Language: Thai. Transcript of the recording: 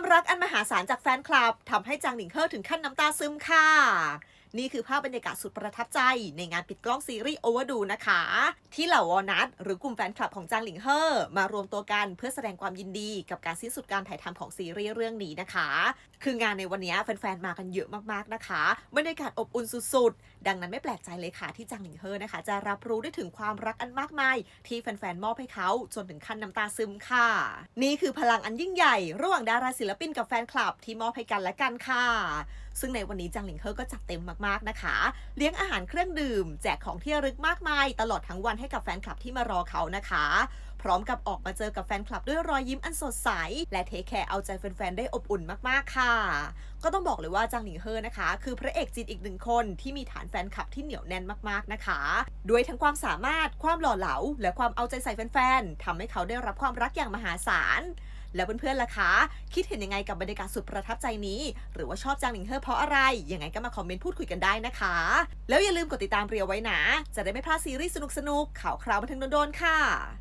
ความรักอันมหาศาลจากแฟนคลับทำให้จางหนิงเฮอถึงขั้นน้ำตาซึมค่ะนี่คือภาพบรรยากาศสุดประทับใจในงานปิดกล้องซีรีส์โอเวอร์ดูนะคะ ที่เหล่าวอนัทหรือกลุ่มแฟนคลับของจางหลิงเฮอมารวมตัวกันเพื่อแสดงความยินดีกับการสิ้นสุดการถ่ายทำของซีรีส์เรื่องนี้นะคะ คืองานในวันนี้แฟนๆมากันเยอะมากๆนะคะบรรยากาศอบอุ่นสุดๆ ดังนั้นไม่แปลกใจเลยค่ะที่จางหลิงเฮอนะคะ จะรับรู้ได้ถึงความรักอันมากมาย ที่แฟนๆมอบให้เขาจนถึงขั้นน้ำตาซึมค่ะ นี่คือพลังอันยิ่งใหญ่ ระหว่างดาราศิลปินกับแฟนคลับที่มอบให้กันและกันค่ะซึ่งในวันนี้จางหลิงเฮอก็จัดเต็มมากๆนะคะ เลี้ยงอาหารเครื่องดื่ม แจกของที่ระลึกมากมาย ตลอดทั้งวันให้กับแฟนคลับที่มารอเขานะคะ พร้อมกับออกมาเจอกับแฟนคลับด้วยรอยยิ้มอันสดใส และเทคแคร์เอาใจแฟนๆได้อบอุ่นมากๆค่ะ ก็ต้องบอกเลยว่าจางหลิงเฮอนะคะ คือพระเอกจีนอีกหนึ่งคนที่มีฐานแฟนคลับที่เหนียวแน่นมากๆนะคะ ด้วยทั้งความสามารถ ความหล่อเหลา และความเอาใจใส่แฟนๆทำให้เขาได้รับความรักอย่างมหาศาล แล้วเพื่อนๆล่ะคะ คิดเห็นยังไงกับบรรยากาศสุดประทับใจนี้ หรือว่าชอบจางหลิงเฮอเพราะอะไร ยังไงก็มาคอมเมนต์พูดคุยกันได้นะคะ แล้วอย่าลืมกดติดตามเรียวไว้นะ จะได้ไม่พลาดซีรีส์สนุกๆข่าวคราวบันเทิงโดนๆค่ะ